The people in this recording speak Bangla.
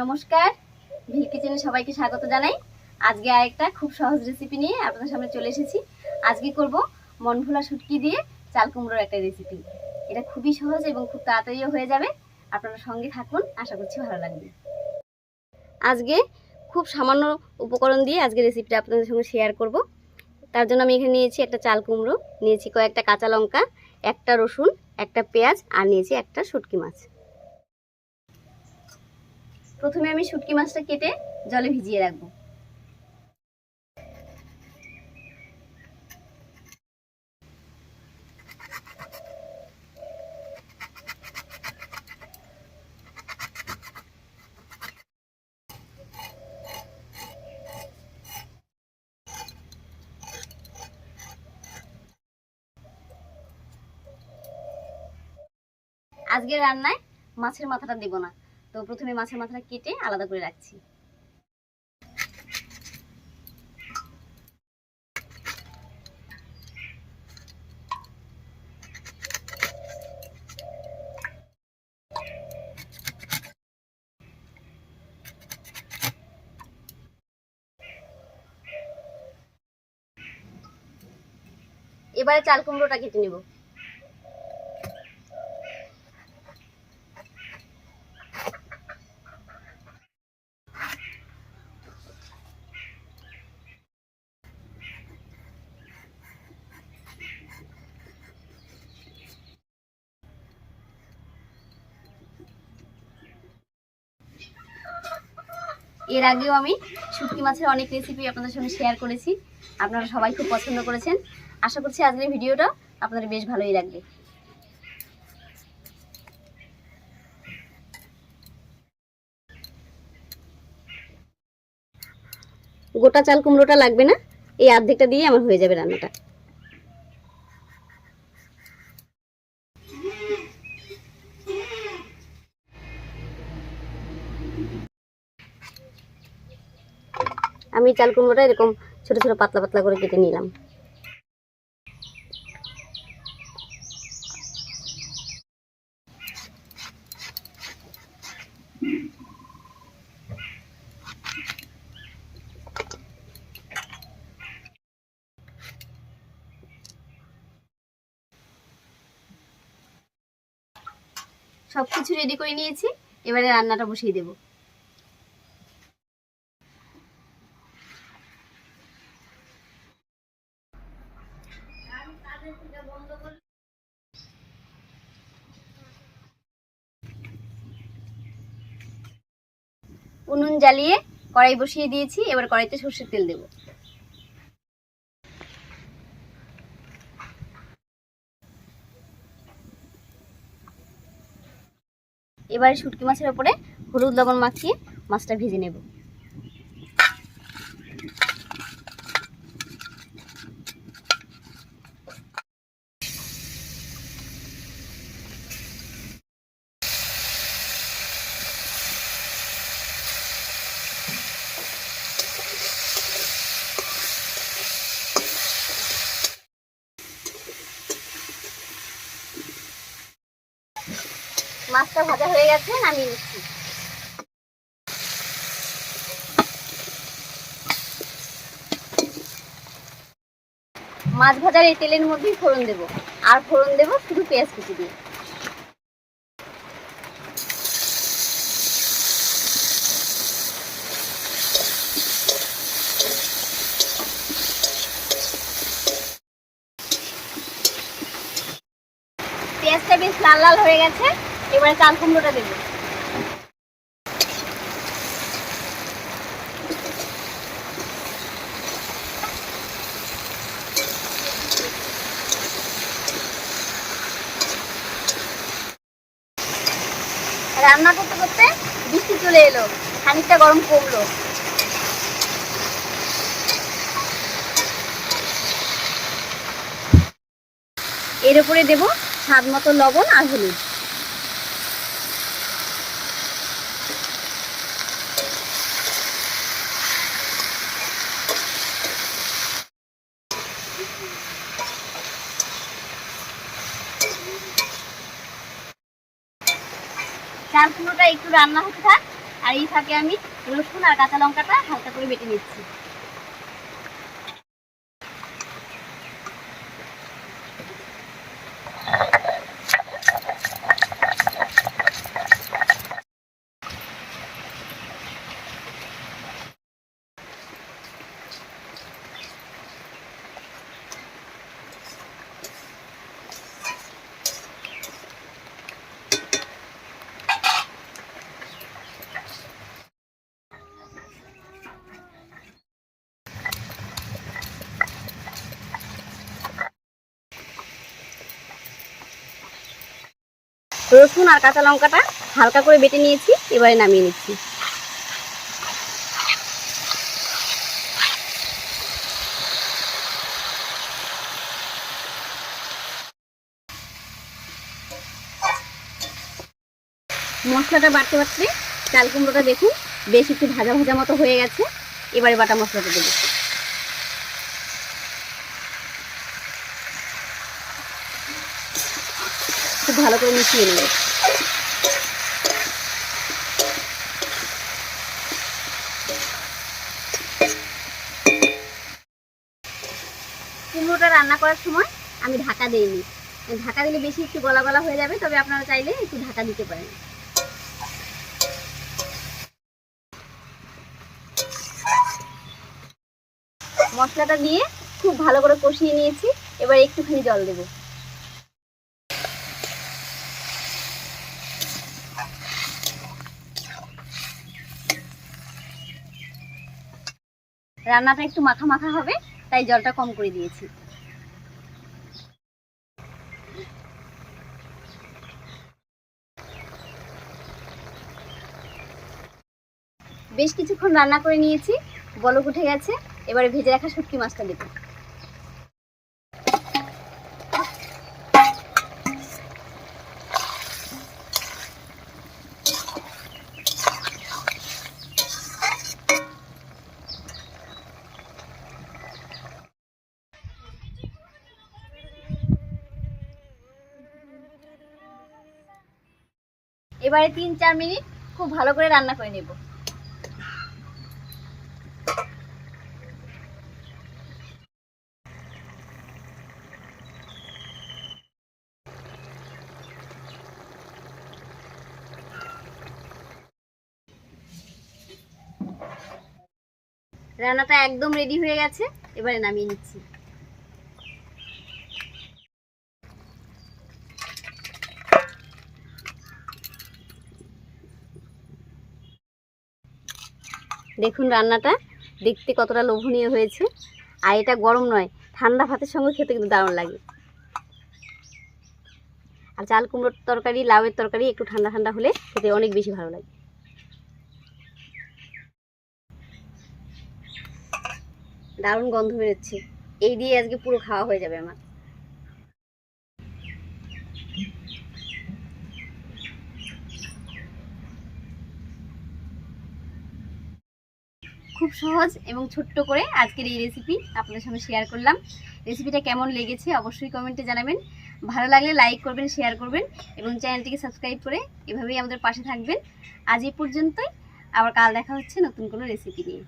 নমস্কার। ভিল কিচেনে সবাইকে স্বাগত জানাই। আজকে আরেকটা খুব সহজ রেসিপি নিয়ে আপনাদের সামনে চলে এসেছি। আজকে করব মনভোলা শুটকি দিয়ে চাল কুমড়োর একটা রেসিপি এটা খুবই সহজ এবং খুব তাড়াতাড়িও হয়ে যাবে। আপনারা সঙ্গে থাকুন, আশা করছি ভালো লাগবে। আজকে খুব সামান্য উপকরণ দিয়ে আজকে রেসিপিটা আপনাদের সঙ্গে শেয়ার করব। তার জন্য আমি এখানে নিয়েছি একটা চাল কুমড়ো, নিয়েছি কয়েকটা কাঁচা লঙ্কা, একটা রসুন, একটা পেঁয়াজ, আর নিয়েছি একটা শুটকি মাছ। প্রথমে আমি শুটকি মাছটা কেটে জলে ভিজিয়ে রাখব। আজকের রান্নায় মাছের মাথাটা দেবো না। তো প্রথমে মাছের মাথাটা কেটে আলাদা করে রাখছি। এবারে চাল কুমড়োটা কেটে নেব। এর আগেও আমি শুটকি মাছের অনেক রেসিপি আপনাদের সঙ্গে শেয়ার করেছি। আপনারা সবাই খুব পছন্দ করেছেন। আশা করছি আজকের ভিডিওটা আপনাদের বেশ ভালোই লাগবে। গোটা চাল কুমড়োটা লাগবে না, এই অর্ধেকটা দিয়ে আমার হয়ে যাবে রান্নাটা। আমি চাল কুমড়োটা এরকম ছোট ছোট পাতলা পাতলা করে কেটে নিলাম। সব কিছু রেডি করে নিয়েছি। এবারে রান্নাটা বসিয়ে দেবো। উনুন জ্বালিয়ে কড়াই বসিয়ে দিয়েছি, এবার কড়াইতে সর্ষের তেল দেব। এবারে শুটকি মাছের ওপরে হলুদ লবণ মাখিয়ে মাছটা ভেজে নেব। মাছটা ভাজা হয়ে গেছে, নামিয়ে নিচ্ছি। মাছ ভাজার এই তেলের মধ্যেই ফোড়ন দেব। আর ফোড়ন দেব শুধু পেঁয়াজ কুচি দিয়ে। পেঁয়াজটা বেশ লাল লাল হয়ে গেছে। এবারে চাল কুমড়োটা দেবো। রান্না করতে করতে বৃষ্টি চলে এলো, খানিকটা গরম কমলো। এর উপরে দেব স্বাদ মতো লবণ আর হলুদ। চাল কুমড়োটা একটু রান্না হতে থাক, আর এই ফাঁকে আমি রসুন আর কাঁচা লঙ্কাটা হালকা করে বেটে নিচ্ছি। রসুন আর কাঁচা লঙ্কাটা হালকা করে বেটে নিয়েছি, এবারে নামিয়ে নিচ্ছি। মশলাটা বাড়তে বাড়তে চাল কুমড়োটা দেখুন, বেশ একটু ভাজা ভাজা মতো হয়ে গেছে। এবারে বাটা মশলাটা দেবো খুব ভালো করে মিশিয়ে নেব কুমড়োটা রান্না করার সময় আমি ঢাকা দিইনি ঢাকা দিলে বেশি একটু গলা গলা হয়ে যাবে, তবে আপনারা চাইলে একটু ঢাকা দিতে পারেন। মশলাটা দিয়ে খুব ভালো করে কষিয়ে নিয়েছি, এবার একটুখানি জল দেবো। রান্নাটা একটু মাখা মাখা হবে, তাই জলটা কম করে দিয়েছি। বেশ কিছুক্ষণ রান্না করে নিয়েছি, বলক উঠে গেছে, এবারে ভেজে রাখা শুটকি মাছটা দেবো। এবারে তিন, চার মিনিট খুব ভালো করে রান্না করে নেব। রান্নাটা একদম রেডি হয়ে গেছে, এবারে নামিয়ে নিচ্ছি। দেখুন রান্নাটা, দেখতে কতটা লোভনীয় হয়েছে। আর এটা গরম নয়, ঠান্ডা ভাতের সঙ্গে খেতে কিন্তু দারুণ লাগে। আর চাল কুমড়োর তরকারি, লাউয়ের তরকারি একটু ঠান্ডা ঠান্ডা হলে খেতে অনেক বেশি ভালো লাগে। দারুণ গন্ধ বেরোচ্ছে। এই দিয়ে আজকে পুরো খাওয়া হয়ে যাবে আমার। খুব সহজ এবং ছোট্ট করে আজকের এই রেসিপি আপনাদের সঙ্গে শেয়ার করলাম। রেসিপিটা কেমন লেগেছে অবশ্যই কমেন্টে জানাবেন। ভালো লাগলে লাইক করবেন শেয়ার করবেন এবং চ্যানেলটিকে সাবস্ক্রাইব করে এভাবেই আমাদের পাশে থাকবেন। আজ এই পর্যন্তই। আবার কাল দেখা হচ্ছে নতুন কোনো রেসিপি নিয়ে।